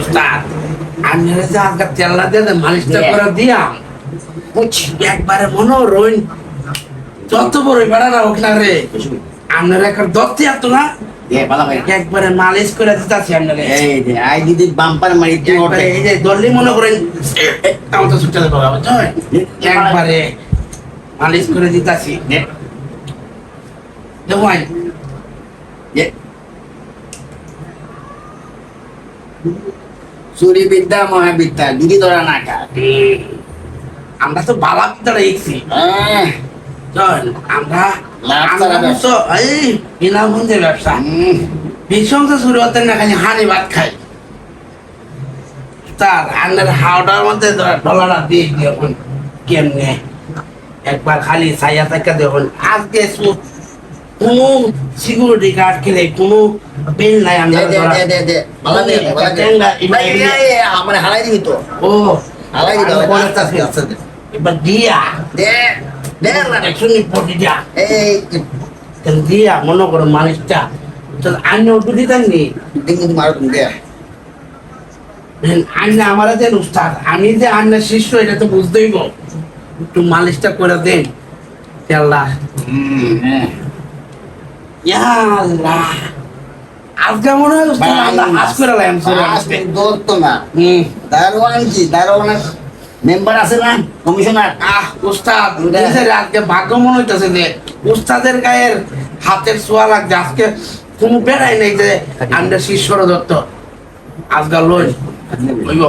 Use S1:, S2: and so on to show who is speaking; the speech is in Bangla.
S1: উস্তাদ যে আজকে তেল্লা দিয়ে দেন, মালিশটা করে দিয়াম। একবারে মনে রইন। যত বড় বেড়া না হোক না রে আপনার একটা দত্তি এত না? একবারে মালিশ করে দিতেছি আপনারে
S2: এই যে আই দিদি বাম্পার মারি তুই
S1: একবারে
S2: ওঠে।
S1: এই যে দল্লি মনে করেন আমার তো ছুটে দেবো একবারে মালিশ করে দিতেছি।
S2: চুরি বিদ্যা মহাবিদ্যা দিদি ধরা না
S1: আমরা তো বালা দেখছি। আমরা
S2: লাভ
S1: আমরা এই ব্যবসা। শুরু হতে না খালি হানি ভাত খাই। তার হাওড়ার মধ্যে দিয়ে দেখুন কেমনে? একবার খালি ছাইয়া থাকা দেখুন। আজকে কোনো সিকিউরিটি গার্ড খেলে কোনো বিল নাই
S2: দে দে দে দে দে দে বালা দে। ভাই এই, এই, আমার হারাই দিবি তো।
S1: ও
S2: হারাই দিবি
S1: আমি বলে চাচ্ছি, এবার দিয়া।
S2: দে দে না
S1: একশো পটি দিয়া।
S2: এই।
S1: দিয়া মনে করো মানুষটা। তো আন্য আন্না আমার দেন উস্তাদ। আমি যে আন্নার শিষ্য এটা তো বুঝতেই গো একটু মালিশটা করে দেন। আল্লাহ। ইয়া আজকে মনে হয় আমরা করে লাইম
S2: আজ না
S1: হুম
S2: দারোয়ান কি দারোয়ানের মেম্বার আছে না কমিশনার
S1: আহ উস্তাদ আজকে ভাগ্য মনে হইতেছে যে উস্তাদের গায়ের হাতের ছোঁয়া লাগছে আজকে কোনো বেড়াই নেই যে আমরা শিষ্যর দত্ত আজকাল লই হইব